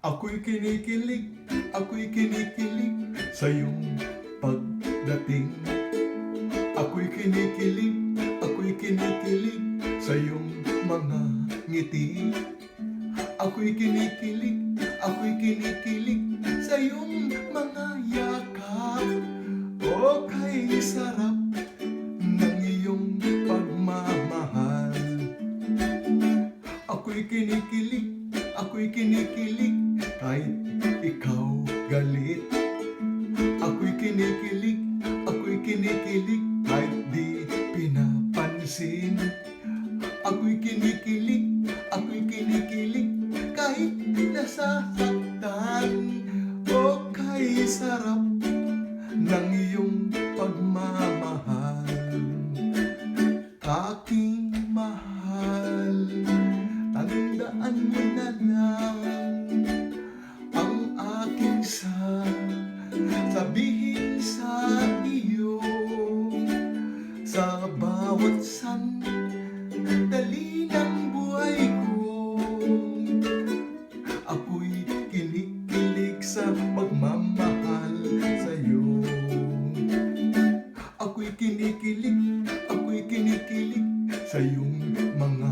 Ako'y kinikilig, ako'y kinikilig sa iyong pagdating. Ako'y kinikilig, ako'y kinikilig sa iyong mga ngiti. Ako'y kinikilig, ako'y kinikilig sa iyong mga yakap. O kay sarap ng iyong pagmamahal. Ako'y kinikilig, ako'y kinikilig kahit ikaw galit. Ako'y kinikilig, ako'y kinikilig kahit di pinapansin. Ako'y kinikilig, ako'y kinikilig kahit nasasaktan. O kay sarap ng iyong sabihin sa iyo sa bawat sandali ng buhay ko. Ako'y kinikilig sa pagmamahal sa iyo. Ako'y kinikilig, ako'y kinikilig sa iyong mga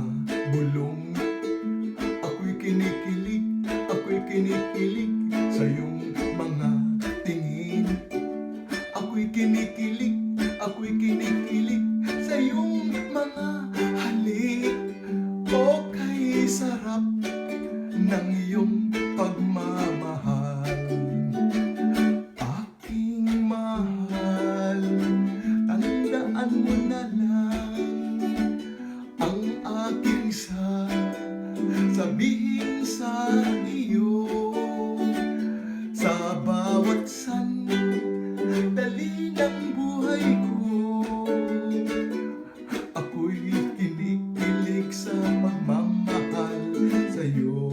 bulong. Ako'y kinikilig, mga halik o kay sarap ng iyong pagmamahal. Aking mahal, tandaan mo na lang ang aking sa sabihin sa iyo sa bawat sandali ng buhay ko. sa pagmamahal sa'yo.